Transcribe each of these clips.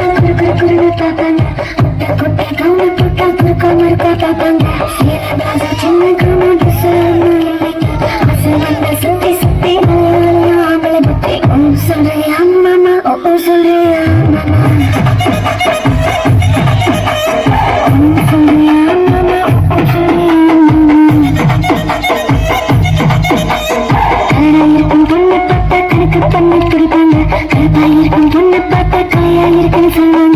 Thank you. தான்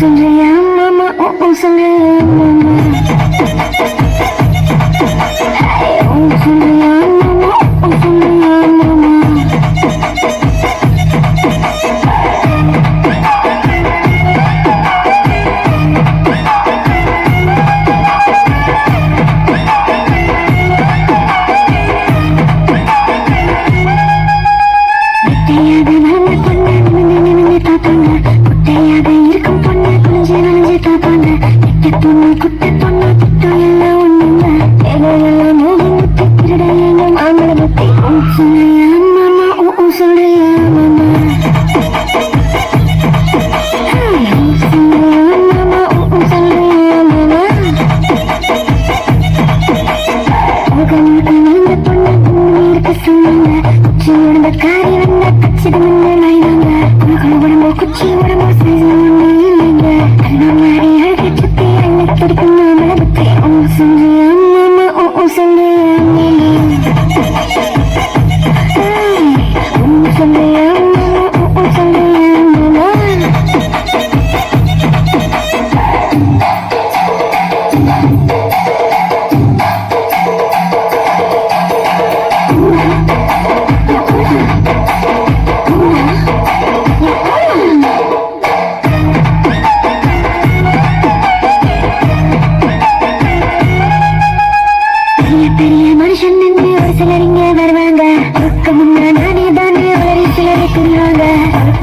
சொல்றியா மாமா ஓ சொல்றியா மாமா குட்டி பொண்ணு திட்டம் எல்லாம் ஒண்ணுங்க எல்லாம் நூறு முத்தி திருட எல்லாம் ஆமலை முத்தி சொல்லையா மாமா காரி வந்தா கச்சிடுங்க